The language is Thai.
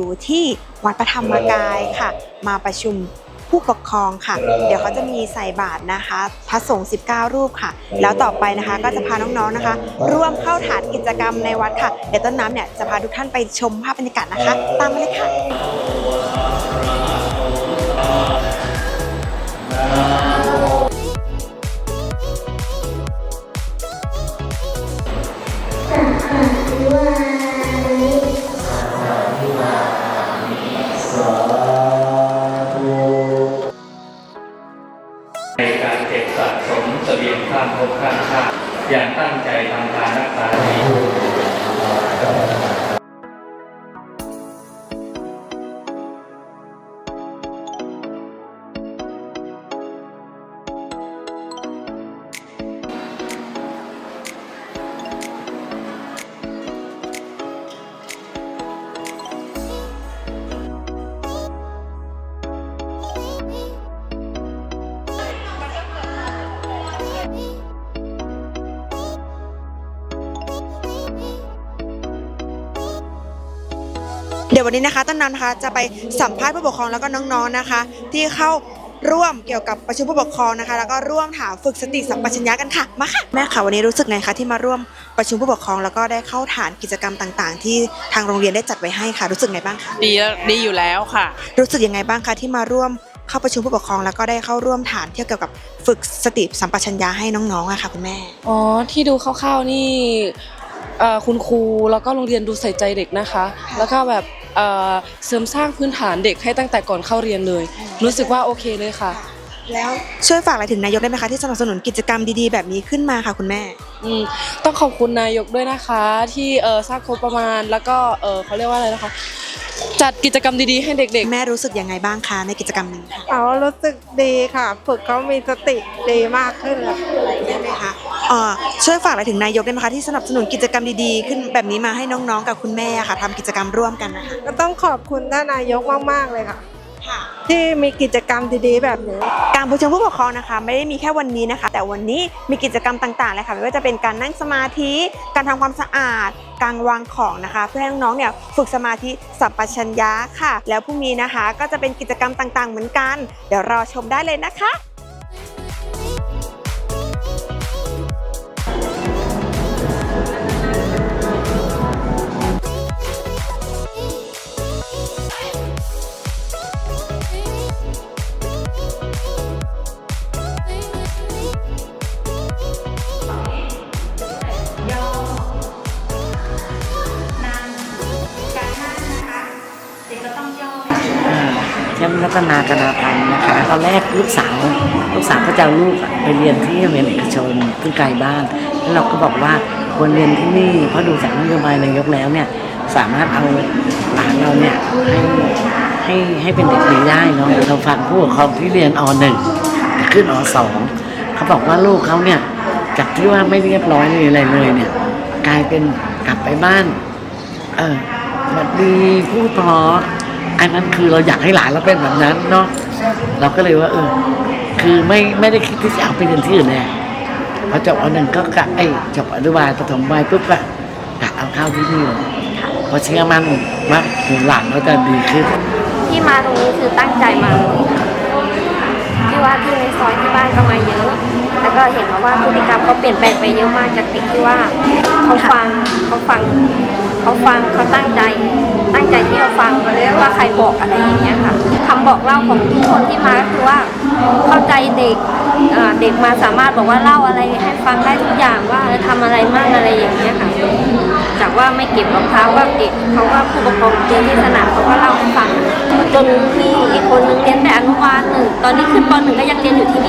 อยู่ที่วัดประธรรมกายค่ะ มาประชุมผู้ปกครองค่ะ เดี๋ยวเขาจะมีใส่บาตรนะคะพระสงฆ์19 รูปค่ะ แล้วต่อไปนะคะก็จะพาน้องๆนะคะ ร่วมเข้าฐานกิจกรรมในวัดค่ะ เดี๋ยวต้นน้ำเนี่ยจะพาทุกท่านไปชมภาพบรรยากาศนะคะ ตามมาเลยค่ะ สเสบียงข้ามภพข้ามชาติอย่างตั้งใจทำทานรักษาศีล เดี๋ยววันนี้นะคะต้นน้ำนะคะจะไปสัมภาษณ์ผู้ปกครองแล้วก็น้องๆนะคะ ที่เข้าร่วมเกี่ยวกับประชุมผู้ปกครองนะคะ แล้วก็ร่วมถามฝึกสติสัมปชัญญะกันค่ะมาค่ะแม่ค่ะวันนี้รู้สึกไงคะที่มาร่วมประชุมผู้ปกครอง แล้วก็ได้เข้าฐานกิจกรรมต่างๆ ที่ทางโรงเรียนได้จัดไว้ให้ค่ะ รู้สึกไงบ้างคะดีดีอยู่แล้วค่ะ รู้สึกยังไงบ้างคะที่มาร่วมเข้าประชุมผู้ปกครอง แล้วก็ได้เข้าร่วมฐานเกี่ยวกับฝึกสติสัมปชัญญะให้น้องๆอะค่ะคุณแม่อ๋อที่ดูคร่าวๆนี่ เอ่อคุณครูแล้วก็โรงเรียนดูใส่ใจเด็กนะคะ แล้วก็แบบเอ่อเสริมสร้างพื้นฐานเด็กให้ตั้งแต่ก่อนเข้าเรียนเลย รู้สึกว่าโอเคเลยค่ะ แล้วช่วยฝากอะไรถึงนายกได้ไหมคะที่สนับสนุนกิจกรรมดีๆ แบบนี้ขึ้นมาค่ะคุณแม่ อืมต้องขอบคุณนายกด้วยนะคะ ที่เอ่อสร้างงบประมาณแล้วก็เอ่อเขาเรียกว่าอะไรนะคะ จัดกิจกรรมดีๆให้เด็กแม่รู้สึกยังไงบ้างคะในกิจกรรมนี้ค่ะเขารู้สึกดีค่ะ ฝึกเขามีสติดีมากขึ้นเลยได้ไหมคะ เอ่อช่วยฝากอะไรถึงนายกได้ไหมคะที่สนับสนุนกิจกรรมดีๆ ขึ้นแบบนี้มาให้น้องๆ กับคุณแม่ค่ะทำกิจกรรมร่วมกันนะคะก็ต้องขอบคุณท่านนายกมากๆเลยค่ะที่มีกิจกรรมดีๆ แบบนี้ การประชุมผู้ปกครองนะคะ ไม่ได้มีแค่วันนี้นะคะ แต่วันนี้มีกิจกรรมต่างๆเลยค่ะไม่ว่าจะเป็นการนั่งสมาธิ การทำความสะอาด การวางของนะคะ เพื่อให้น้องๆเนี่ยฝึกสมาธิสัมปชัญญะค่ะ แล้วพรุ่งนี้นะคะ ก็จะเป็นกิจกรรมต่างๆ เหมือนกัน เดี๋ยวรอชมได้เลยนะคะ แชมป์รัตนากนาพันธ์นะคะตอนแรกลูกสาว ลูกสาวก็จะเอาลูกไปเรียนที่โรงเรียนเอกชนซึ่งไกลบ้าน แล้วเราก็บอกว่าควรเรียนที่นี่เพราะดูจากนโยบายนายกแล้วเนี่ยสามารถเอาหลานเราเนี่ยให้ให้ให้เป็นเด็กดีได้เนาะเราฟังผู้ปกครองที่เรียนอหนึ่งขึ้นอสองเขาบอกว่าลูกเขาเนี่ยจากที่ว่าไม่เรียบร้อยเลยอะไรเลยเนี่ยกลายเป็นกลับไปบ้าน เออสวัสดีพูดเพราะ อันนั้นคือเราอยากให้หลานเราเป็นแบบนั้นเนาะเราก็เลยว่าเออคือไม่ไม่ได้คิดที่จะเอาไปเรียนที่อื่นแน่พอจบอันหนึ่งก็กะไอ้จบอนุบาลปฐมวัยปุ๊บก็กะเอาเข้าที่นี่เลยเพอเชื่อมั่นว่าหลานเราจะดีขึ้นที่มาตรงนี้คือตั้งใจมาที่ว่าที่ในซอยที่บ้านก็มาเยอะ แล้วก็เห็นมาว่าพฤติกรรมเขาเปลี่ยนแปลงไปเยอะมากจากเด็กที่ว่าเขาฟังเขาฟังเขาฟังเขาตั้งใจ ใจที่จะฟังเขาเรียกว่าใครบอกอะไรอย่างเงี้ยค่ะคำบอกเล่าของทุกคนที่มาก็คือว่าเข้าใจเด็กเด็กมาสามารถบอกว่าเล่าอะไรให้ฟังได้ทุกอย่างว่าเออทำอะไรมั่งอะไรอย่างเงี้ยค่ะจากว่าไม่เก็บรองเท้าก็เด็กเขาก็ผู้ปกครองเรียนที่สนามเขาก็เล่าให้ฟังจนมีอีกคนนึงเรียนแต่อนุบาลหนึ่งตอนนี้ขึ้นปหนึ่งก็ยังเรียนอยู่ที่